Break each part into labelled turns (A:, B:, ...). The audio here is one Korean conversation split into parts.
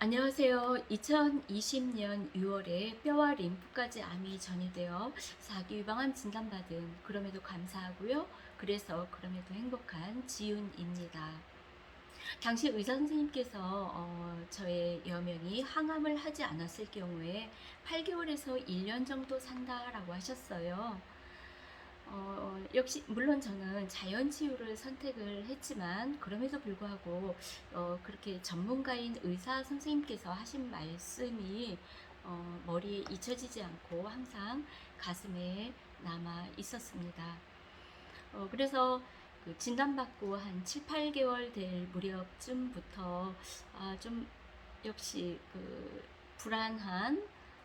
A: 안녕하세요. 2020년 6월에 뼈와 림프까지 암이 전이되어 사기 유방암 진단받은 그럼에도 감사하고요. 그래서 그럼에도 행복한 지윤입니다. 당시 의사 선생님께서 어, 저의 여명이 항암을 하지 않았을 경우에 8개월에서 1년 정도 산다라고 하셨어요. 어, 역시 물론 저는 자연 치유를 선택을 했지만 그럼에도 불구하고 어, 그렇게 전문가인 의사 선생님께서 하신 말씀이 어, 머리에 잊혀지지 않고 항상 가슴에 남아 있었습니다. 어, 그래서 그 진단받고 한 7, 8개월 될 무렵쯤부터 아, 좀 역시 그 불안한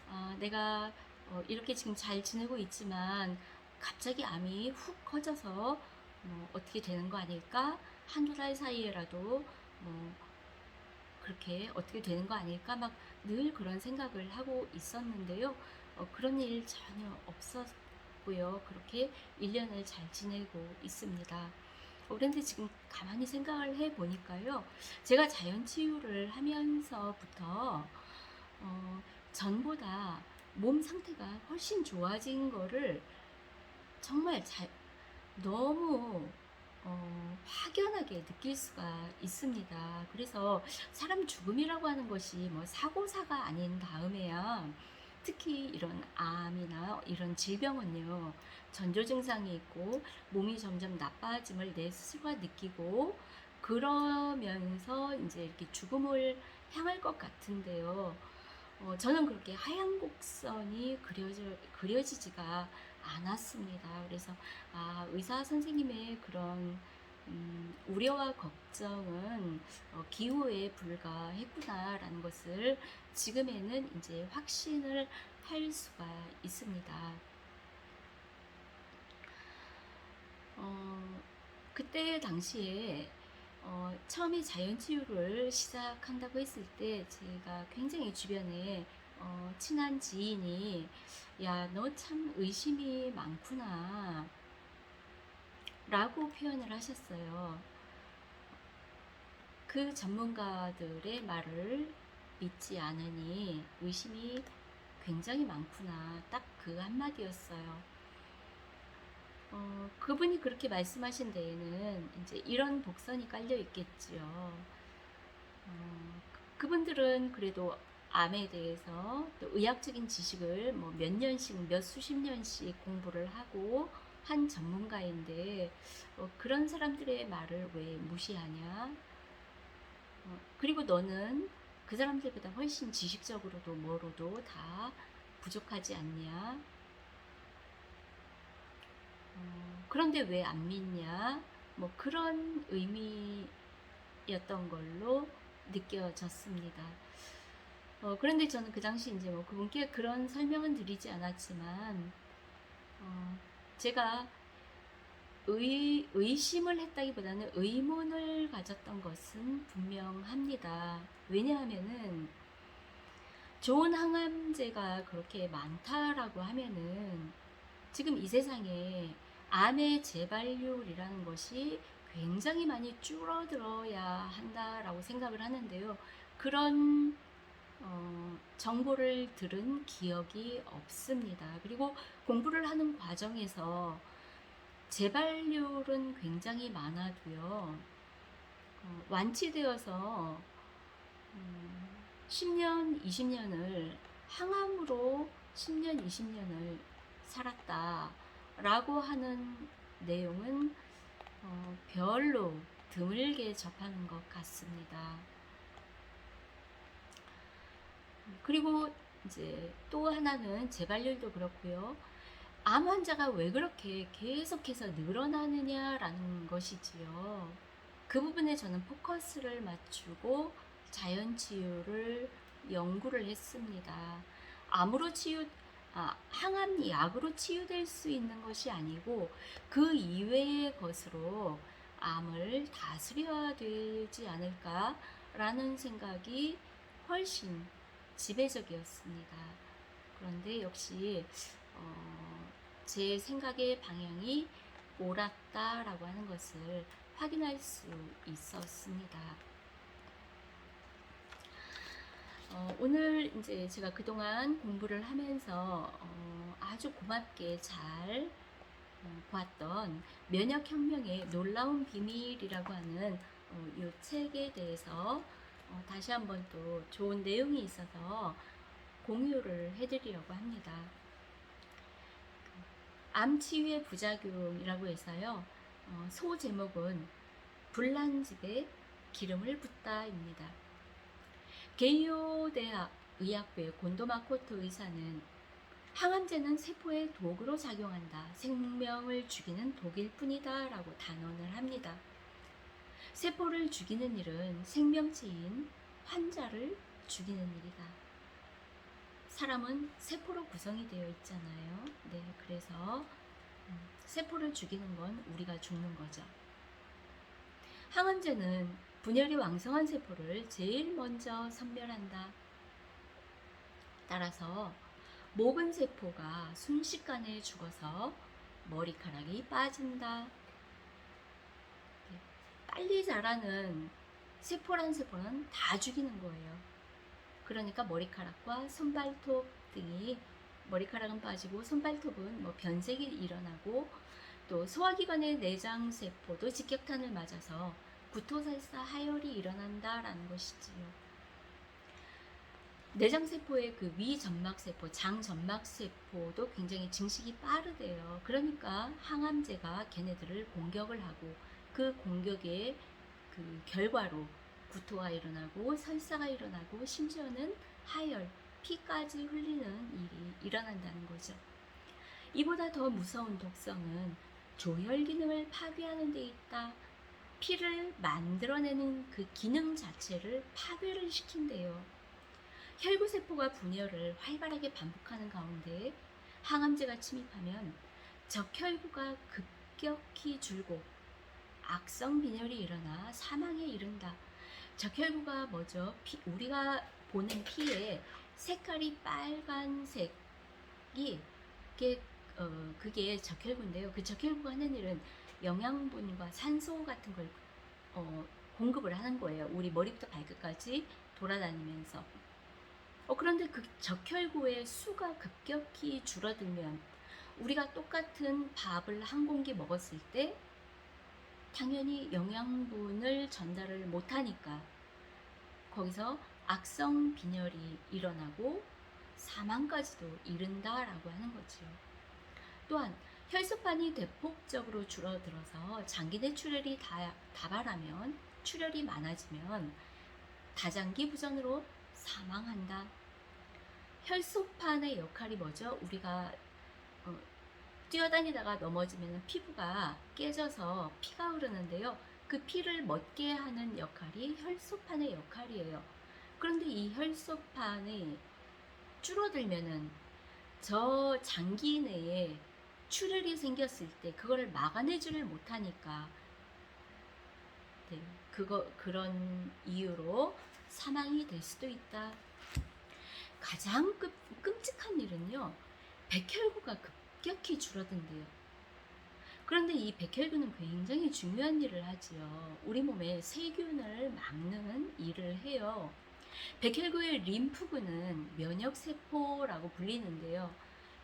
A: 아, 내가 어, 이렇게 지금 잘 지내고 있지만 갑자기 암이 훅 커져서 뭐 어떻게 되는 거 아닐까? 한두 달 사이에라도 뭐 그렇게 어떻게 되는 거 아닐까? 막 늘 그런 생각을 하고 있었는데요. 어, 그런 일 전혀 없었고요. 그렇게 1년을 잘 지내고 있습니다. 어, 그런데 지금 가만히 생각을 해 보니까요. 제가 자연 치유를 하면서부터 어, 전보다 몸 상태가 훨씬 좋아진 거를 정말 잘, 너무 어, 확연하게 느낄 수가 있습니다. 그래서 사람 죽음이라고 하는 것이 뭐 사고사가 아닌 다음에야 특히 이런 암이나 이런 질병은요 전조 증상이 있고 몸이 점점 나빠짐을 내 스스로가 느끼고 그러면서 이제 이렇게 죽음을 향할 것 같은데요. 어, 저는 그렇게 하얀 곡선이 그려져, 그려지지가 않았습니다. 그래서 아, 의사 선생님의 그런 음, 우려와 걱정은 어, 기후에 불과했구나라는 것을 지금에는 이제 확신을 할 수가 있습니다. 어, 그때 당시에 어, 처음에 자연치유를 시작한다고 했을 때 제가 굉장히 주변에 어, 친한 지인이 야, 너 참 의심이 많구나 라고 표현을 하셨어요. 그 전문가들의 말을 믿지 않으니 의심이 굉장히 많구나. 딱 그 한마디였어요. 어, 그분이 그렇게 말씀하신 데에는 이제 이런 복선이 깔려 있겠지요. 어, 그분들은 그래도 암에 대해서 또 의학적인 지식을 뭐 몇 년씩, 몇 수십 년씩 공부를 하고 한 전문가인데 어, 그런 사람들의 말을 왜 무시하냐? 어, 그리고 너는 그 사람들보다 훨씬 지식적으로도 뭐로도 다 부족하지 않냐? 어, 그런데 왜 안 믿냐? 뭐 그런 의미였던 걸로 느껴졌습니다. 어, 그런데 저는 그 당시 이제 뭐 그분께 그런 설명은 드리지 않았지만, 어, 제가 의, 의심을 했다기보다는 의문을 가졌던 것은 분명합니다. 왜냐하면은 좋은 항암제가 그렇게 많다라고 하면은 지금 이 세상에 암의 재발률이라는 것이 굉장히 많이 줄어들어야 한다라고 생각을 하는데요. 그런 어, 정보를 들은 기억이 없습니다. 그리고 공부를 하는 과정에서 재발률은 굉장히 많아도요. 어, 완치되어서 음, 10년, 20년을 항암으로 10년, 20년을 살았다라고 하는 내용은 어, 별로 드물게 접하는 것 같습니다. 그리고 이제 또 하나는 재발률도 그렇고요. 암 환자가 왜 그렇게 계속해서 늘어나느냐라는 것이지요. 그 부분에 저는 포커스를 맞추고 자연 치유를 연구를 했습니다. 암으로 치유, 아, 항암 약으로 치유될 수 있는 것이 아니고 그 이외의 것으로 암을 다스려야 되지 않을까라는 생각이 훨씬 지배적이었습니다. 그런데 역시 어, 제 생각의 방향이 옳았다라고 하는 것을 확인할 수 있었습니다. 어, 오늘 이제 제가 그동안 공부를 하면서 어, 아주 고맙게 잘 어, 보았던 면역혁명의 놀라운 비밀이라고 하는 어, 이 책에 대해서 어, 다시 한번 또 좋은 내용이 있어서 공유를 해드리려고 합니다. 암 치유의 부작용이라고 해서요. 어, 소 제목은 불난집에 기름을 붓다입니다. 게이오 대학 의학부의 곤도마코토 의사는 항암제는 세포의 독으로 작용한다. 생명을 죽이는 독일 뿐이다. 라고 단언을 합니다. 세포를 죽이는 일은 생명체인 환자를 죽이는 일이다. 사람은 세포로 구성이 되어 있잖아요. 네, 그래서 음, 세포를 죽이는 건 우리가 죽는 거죠. 항암제는 분열이 왕성한 세포를 제일 먼저 선멸한다. 따라서 모근 세포가 순식간에 죽어서 머리카락이 빠진다. 네, 빨리 자라는 세포란 세포는 다 죽이는 거예요. 그러니까 머리카락과 손발톱 등이 머리카락은 빠지고 손발톱은 뭐 변색이 일어나고 또 소화기관의 내장 세포도 직격탄을 맞아서 구토살사 하열이 일어난다라는 것이지요. 내장 세포의 그 위점막 세포, 장점막 세포도 굉장히 증식이 빠르대요. 그러니까 항암제가 걔네들을 공격을 하고 그 공격의 그 결과로 구토가 일어나고 설사가 일어나고 심지어는 하열, 피까지 흘리는 일이 일어난다는 거죠. 이보다 더 무서운 독성은 조혈 기능을 파괴하는 데 있다. 피를 만들어내는 그 기능 자체를 파괴를 시킨대요. 혈구세포가 분열을 활발하게 반복하는 가운데 항암제가 침입하면 적혈구가 급격히 줄고 악성 빈혈이 일어나 사망에 이른다. 적혈구가 뭐죠? 피, 우리가 보는 피에 색깔이 빨간색이 그게, 어, 그게 적혈구인데요. 그 적혈구가 하는 일은 영양분과 산소 같은 걸 어, 공급을 하는 거예요. 우리 머리부터 발끝까지 돌아다니면서. 어, 그런데 그 적혈구의 수가 급격히 줄어들면 우리가 똑같은 밥을 한 공기 먹었을 때 당연히 영양분을 전달을 못하니까 거기서 악성 빈혈이 일어나고 사망까지도 이른다라고 하는 거지요. 또한 혈소판이 대폭적으로 줄어들어서 장기 내 출혈이 다, 다발하면 출혈이 많아지면 다장기 부전으로 사망한다. 혈소판의 역할이 뭐죠? 우리가 어, 뛰어다니다가 넘어지면 피부가 깨져서 피가 흐르는데요. 그 피를 멎게 하는 역할이 혈소판의 역할이에요. 그런데 이 혈소판이 줄어들면은 저 장기 내에 출혈이 생겼을 때 그거를 막아내지를 못하니까 네, 그거 그런 이유로 사망이 될 수도 있다. 가장 끔, 끔찍한 일은요. 백혈구가 급 격히 줄어든대요. 그런데 이 백혈구는 굉장히 중요한 일을 하지요. 우리 몸에 세균을 막는 일을 해요. 백혈구의 림프구는 면역세포라고 불리는데요.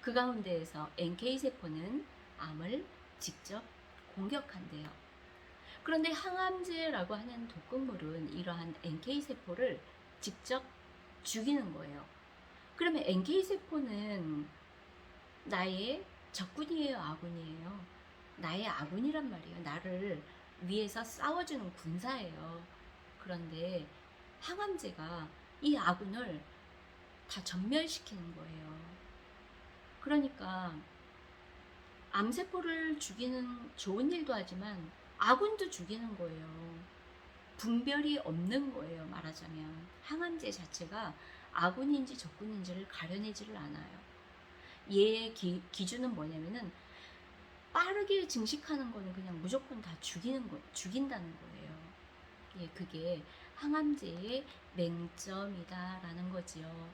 A: 그 가운데에서 NK세포는 암을 직접 공격한대요. 그런데 항암제라고 하는 독극물은 이러한 NK세포를 직접 죽이는 거예요. 그러면 NK세포는 나의 적군이에요, 아군이에요? 나의 아군이란 말이에요. 나를 위해서 싸워주는 군사예요. 그런데 항암제가 이 아군을 다 전멸시키는 거예요. 그러니까 암세포를 죽이는 좋은 일도 하지만 아군도 죽이는 거예요. 분별이 없는 거예요, 말하자면. 항암제 자체가 아군인지 적군인지를 가려내지를 않아요. 얘의 기, 기준은 뭐냐면은 빠르게 증식하는 거는 그냥 무조건 다 죽이는 거, 죽인다는 거예요. 예, 그게 항암제의 맹점이다라는 거지요.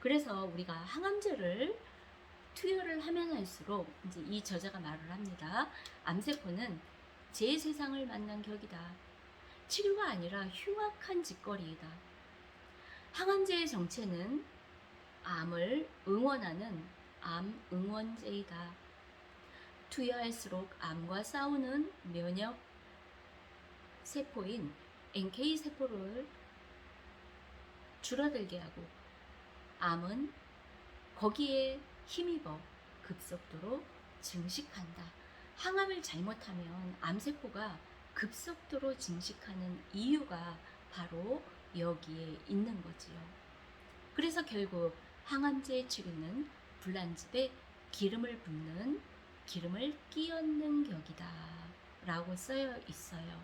A: 그래서 우리가 항암제를 투여를 하면 할수록 이제 이 저자가 말을 합니다. 암세포는 제 세상을 만난 격이다. 치료가 아니라 흉악한 짓거리이다. 항암제의 정체는 암을 응원하는 암 응원제이다. 투여할수록 암과 싸우는 면역 세포인 NK 세포를 줄어들게 하고 암은 거기에 힘입어 급속도로 증식한다. 항암을 잘못하면 암세포가 급속도로 증식하는 이유가 바로 여기에 있는 거지요. 그래서 결국 항암제의 치료는 불난집에 기름을 붓는 기름을 끼얹는 격이다 라고 쓰여 있어요.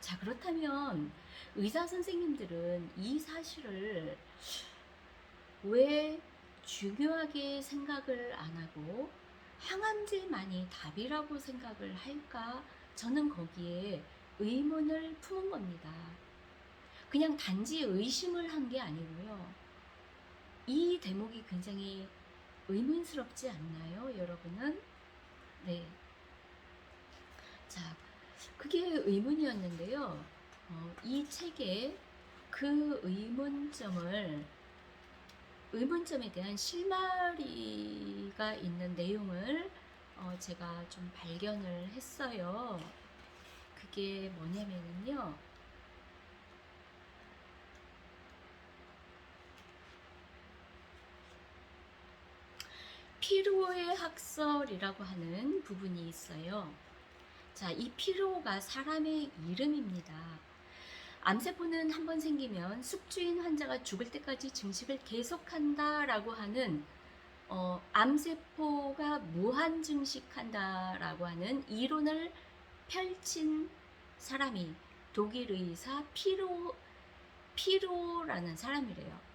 A: 자, 그렇다면 의사 선생님들은 이 사실을 왜 중요하게 생각을 안 하고 항암제만이 답이라고 생각을 할까? 저는 거기에 의문을 품은 겁니다. 그냥 단지 의심을 한 게 아니고요. 이 대목이 굉장히 의문스럽지 않나요, 여러분은? 네. 자, 그게 의문이었는데요. 어, 이 책에 그 의문점을 의문점에 대한 실마리가 있는 내용을 어, 제가 좀 발견을 했어요. 그게 뭐냐면요. 피로의 학설이라고 하는 부분이 있어요. 자, 이 피로가 사람의 이름입니다. 암세포는 한 번 생기면 숙주인 환자가 죽을 때까지 증식을 계속한다라고 하는 어, 암세포가 무한 증식한다라고 하는 이론을 펼친 사람이 독일 의사 피로 피로라는 사람이래요.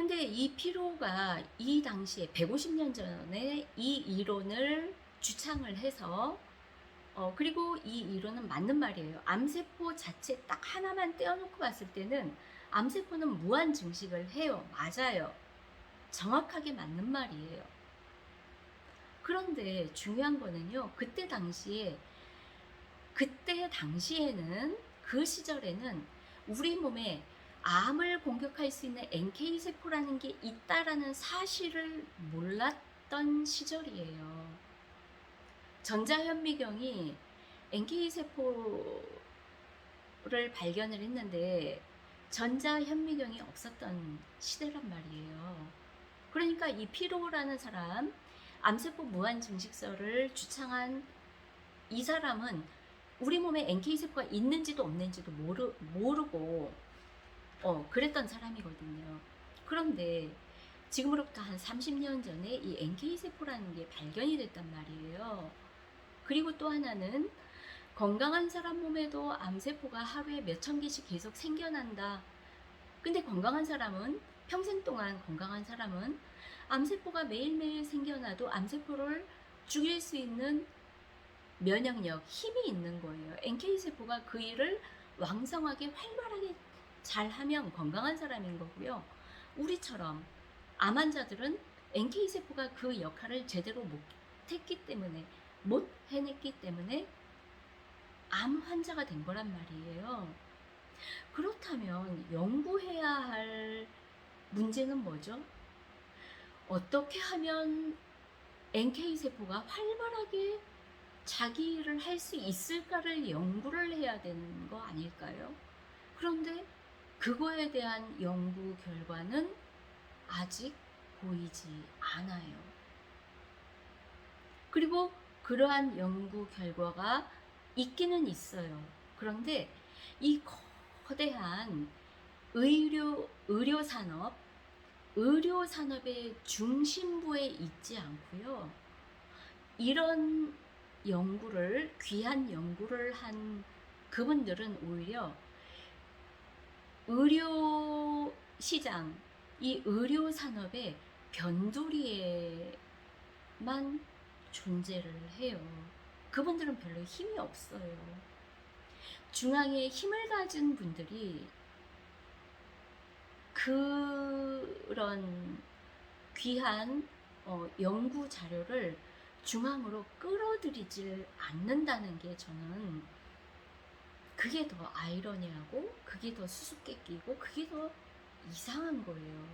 A: 근데 이 피로가 이 당시에 150년 전에 이 이론을 주창을 해서 어, 그리고 이 이론은 맞는 말이에요. 암세포 자체 딱 하나만 떼어놓고 봤을 때는 암세포는 무한 증식을 해요. 맞아요. 정확하게 맞는 말이에요. 그런데 중요한 거는요. 그때 당시에 그때 당시에는 그 시절에는 우리 몸에 암을 공격할 수 있는 NK 세포라는 게 있다라는 사실을 몰랐던 시절이에요. 전자현미경이 NK 세포를 발견을 했는데 전자현미경이 없었던 시대란 말이에요. 그러니까 이 피로라는 사람, 암세포 무한 증식설을 주창한 이 사람은 우리 몸에 NK 세포가 있는지도 없는지도 모르, 모르고 어, 그랬던 사람이거든요. 그런데 지금으로부터 한 30년 전에 이 NK 세포라는 게 발견이 됐단 말이에요. 그리고 또 하나는 건강한 사람 몸에도 암세포가 하루에 몇천 개씩 계속 생겨난다. 근데 건강한 사람은 평생 동안 건강한 사람은 암세포가 매일매일 생겨나도 암세포를 죽일 수 있는 면역력, 힘이 있는 거예요. NK세포가 그 일을 왕성하게 활발하게 잘 하면 건강한 사람인 거고요. 우리처럼 암 환자들은 NK세포가 그 역할을 제대로 못했기 때문에, 못 해냈기 때문에 암 환자가 된 거란 말이에요. 그렇다면 연구해야 할 문제는 뭐죠? 어떻게 하면 NK세포가 활발하게 자기 일을 할 수 있을까를 연구를 해야 되는 거 아닐까요? 그런데 그거에 대한 연구 결과는 아직 보이지 않아요. 그리고 그러한 연구 결과가 있기는 있어요. 그런데 이 거대한 의료, 의료 산업, 의료 산업의 중심부에 있지 않고요. 이런 연구를, 귀한 연구를 한 그분들은 오히려 의료 시장, 이 의료 산업의 변두리에만 존재를 해요. 그분들은 별로 힘이 없어요. 중앙에 힘을 가진 분들이 그런 귀한 어, 연구 자료를 중앙으로 끌어들이질 않는다는 게 저는 그게 더 아이러니하고 그게 더 수수께끼고 그게 더 이상한 거예요.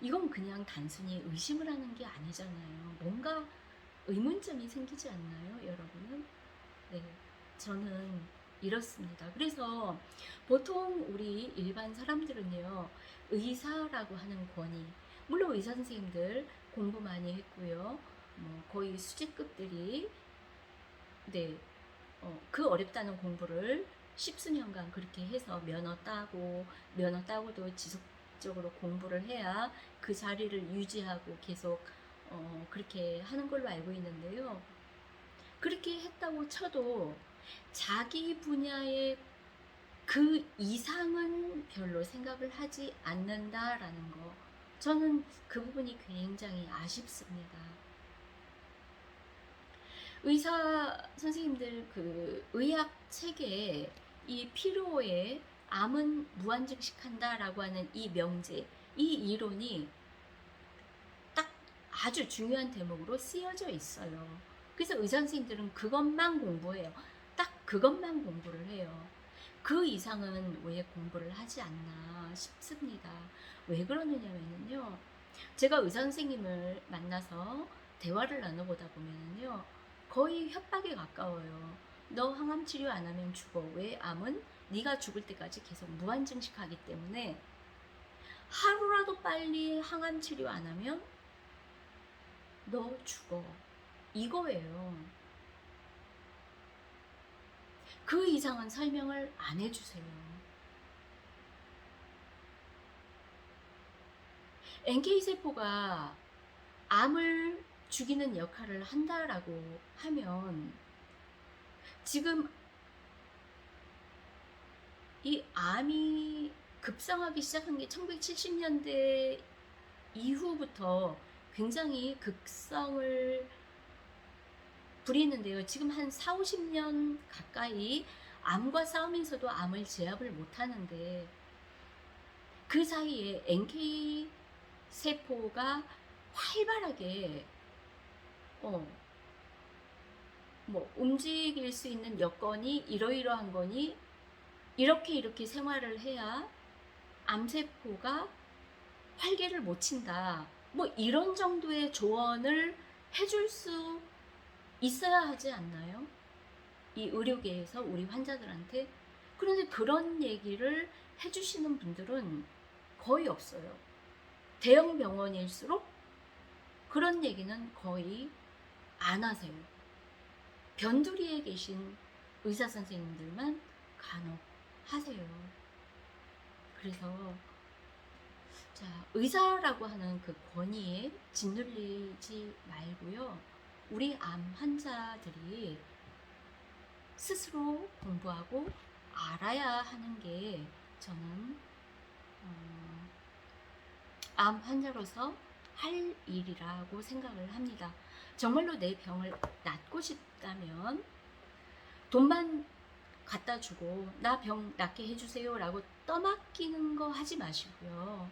A: 이건 그냥 단순히 의심을 하는 게 아니잖아요. 뭔가 의문점이 생기지 않나요, 여러분은? 네, 저는 이렇습니다. 그래서 보통 우리 일반 사람들은요, 의사라고 하는 권위, 물론 의사 선생님들 공부 많이 했고요, 뭐 거의 수직급들이 네, 어, 그 어렵다는 공부를 십수년간 그렇게 해서 면허 따고 면허 따고도 지속적으로 공부를 해야 그 자리를 유지하고 계속 어, 그렇게 하는 걸로 알고 있는데요. 그렇게 했다고 쳐도 자기 분야의 그 이상은 별로 생각을 하지 않는다라는 거. 저는 그 부분이 굉장히 아쉽습니다. 의사 선생님들 그 의학 책에 이 피로에 암은 무한 증식한다라고 하는 이 명제, 이 이론이 딱 아주 중요한 대목으로 쓰여져 있어요. 그래서 의사 선생님들은 그것만 공부해요. 딱 그것만 공부를 해요. 그 이상은 왜 공부를 하지 않나 싶습니다. 왜 그러느냐면요. 제가 의사 선생님을 만나서 대화를 나눠보다 보면요. 거의 협박에 가까워요. 너 항암 치료 안 하면 죽어. 왜 암은 네가 죽을 때까지 계속 무한 증식하기 때문에 하루라도 빨리 항암 치료 안 하면 너 죽어. 이거예요. 그 이상은 설명을 안 해주세요. NK세포가 암을 죽이는 역할을 한다라고 하면 지금 이 암이 급성하기 시작한 게 1970년대 이후부터 굉장히 극성을 부리는데요. 지금 한 4, 50년 가까이 암과 싸우면서도 암을 제압을 못하는데 그 사이에 NK 세포가 활발하게 어, 뭐 움직일 수 있는 여건이 이러이러한 거니 이렇게 이렇게 생활을 해야 암세포가 활개를 못 친다. 뭐 이런 정도의 조언을 해줄 수 있어야 하지 않나요? 이 의료계에서 우리 환자들한테 그런데 그런 얘기를 해주시는 분들은 거의 없어요. 대형 병원일수록 그런 얘기는 거의 안 하세요. 변두리에 계신 의사 선생님들만 간혹 하세요. 그래서 자 의사라고 하는 그 권위에 짓눌리지 말고요. 우리 암 환자들이 스스로 공부하고 알아야 하는 게 저는 어, 암 환자로서 할 일이라고 생각을 합니다. 정말로 내 병을 낫고 싶다면 돈만 갖다 주고 나 병 낫게 해주세요 라고 떠맡기는 거 하지 마시고요.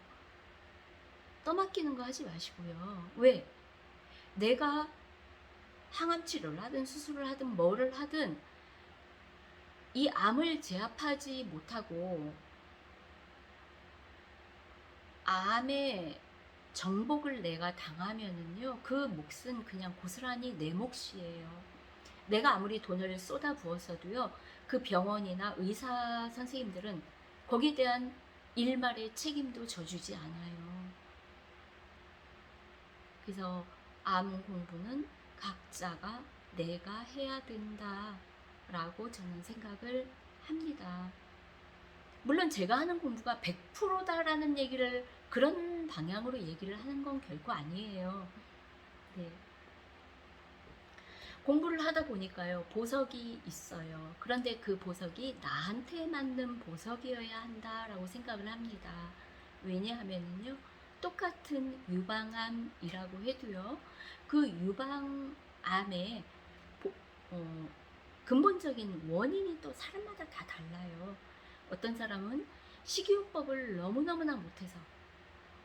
A: 떠맡기는 거 하지 마시고요. 왜? 내가 항암 치료를 하든 수술을 하든 뭐를 하든 이 암을 제압하지 못하고 암의 정복을 내가 당하면은요, 그 몫은 그냥 고스란히 내 몫이에요. 내가 아무리 돈을 쏟아 부었어도요, 그 병원이나 의사 선생님들은 거기에 대한 일말의 책임도 져주지 않아요. 그래서 암 공부는 각자가 내가 해야 된다라고 저는 생각을 합니다. 물론 제가 하는 공부가 100%다라는 얘기를 그런 방향으로 얘기를 하는 건 결코 아니에요. 네. 공부를 하다 보니까요, 보석이 있어요. 그런데 그 보석이 나한테 맞는 보석이어야 한다라고 생각을 합니다. 왜냐하면요, 똑같은 유방암이라고 해도요, 그 유방암의 보- 어, 근본적인 원인이 또 사람마다 다 달라요. 어떤 사람은 식이요법을 너무너무나 못해서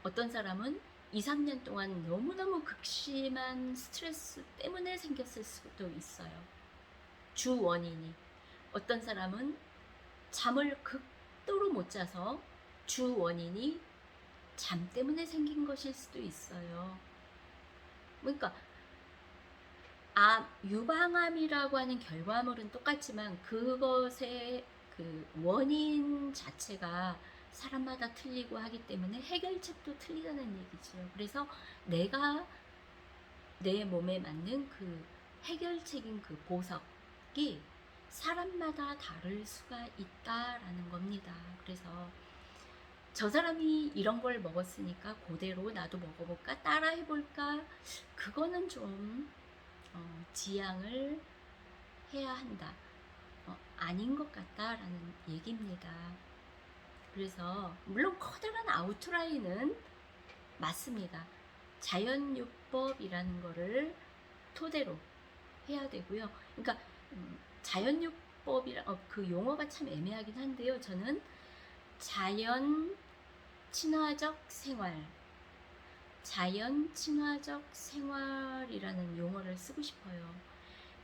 A: 어떤 사람은 2, 3년 동안 너무너무 극심한 스트레스 때문에 생겼을 수도 있어요. 주 원인이. 어떤 사람은 잠을 극도로 못 자서 주 원인이 잠 때문에 생긴 것일 수도 있어요. 그러니까 암 유방암이라고 하는 결과물은 똑같지만 그것의 그 원인 자체가 사람마다 틀리고 하기 때문에 해결책도 틀리다는 얘기죠. 그래서 내가 내 몸에 맞는 그 해결책인 그 보석이 사람마다 다를 수가 있다라는 겁니다. 그래서 저 사람이 이런 걸 먹었으니까 그대로 나도 먹어볼까 따라 해볼까 그거는 좀 어, 지양을 해야 한다. 어, 아닌 것 같다라는 얘기입니다. 그래서 물론 커다란 아우트라인은 맞습니다. 자연요법이라는 거를 토대로 해야 되고요. 그러니까 음, 자연요법이라 어, 그 용어가 참 애매하긴 한데요. 저는 자연 친화적 생활, 자연 친화적 생활이라는 용어를 쓰고 싶어요.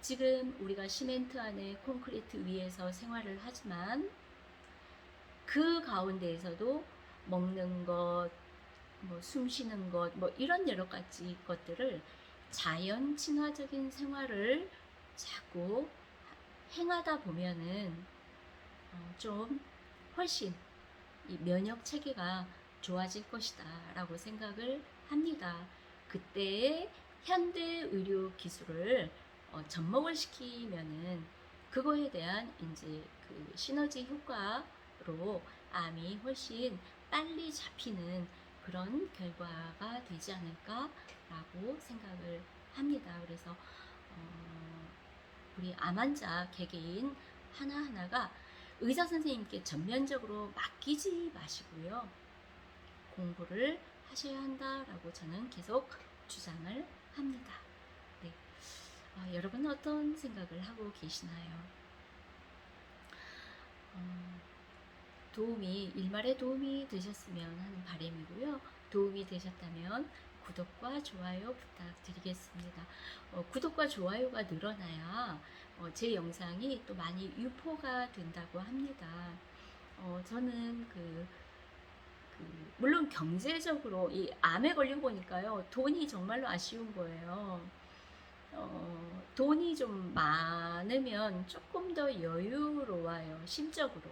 A: 지금 우리가 시멘트 안에 콘크리트 위에서 생활을 하지만 그 가운데에서도 먹는 것, 뭐 숨 쉬는 것, 뭐 이런 여러 가지 것들을 자연 친화적인 생활을 자꾸 행하다 보면은 어, 좀 훨씬 이 면역 체계가 좋아질 것이다 라고 생각을 합니다. 그때의 현대 의료 기술을 어, 접목을 시키면은 그거에 대한 이제 그 시너지 효과 로 암이 훨씬 빨리 잡히는 그런 결과가 되지 않을까라고 생각을 합니다. 그래서 어, 우리 암 환자 개개인 하나하나가 의사 선생님께 전면적으로 맡기지 마시고요. 공부를 하셔야 한다라고 저는 계속 주장을 합니다. 네. 어, 여러분은 어떤 생각을 하고 계시나요? 어, 도움이, 일말의 도움이 되셨으면 하는 바람이고요. 도움이 되셨다면 구독과 좋아요 부탁드리겠습니다. 어, 구독과 좋아요가 늘어나야 어, 제 영상이 또 많이 유포가 된다고 합니다. 어, 저는 그, 그, 물론 경제적으로 이 암에 걸리고 보니까요, 돈이 정말로 아쉬운 거예요. 어, 돈이 좀 많으면 조금 더 여유로워요, 심적으로.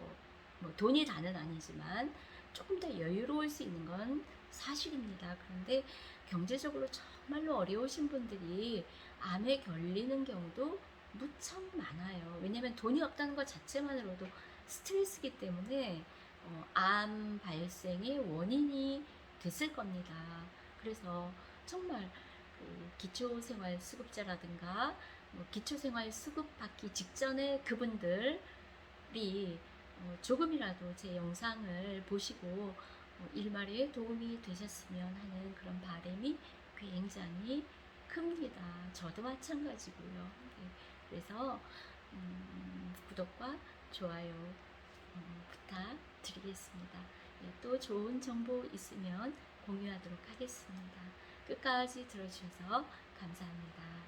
A: 뭐 돈이 다는 아니지만 조금 더 여유로울 수 있는 건 사실입니다. 그런데 경제적으로 정말로 어려우신 분들이 암에 걸리는 경우도 무척 많아요. 왜냐면 돈이 없다는 것 자체만으로도 스트레스기 때문에 어, 암 발생의 원인이 됐을 겁니다. 그래서 정말 그 기초생활 수급자라든가 뭐 기초생활 수급 받기 직전에 그분들이 어, 조금이라도 제 영상을 보시고 어, 일말에 도움이 되셨으면 하는 그런 바람이 굉장히 큽니다. 저도 마찬가지고요. 네, 그래서 음, 구독과 좋아요 어, 부탁드리겠습니다. 네, 또 좋은 정보 있으면 공유하도록 하겠습니다. 끝까지 들어주셔서 감사합니다.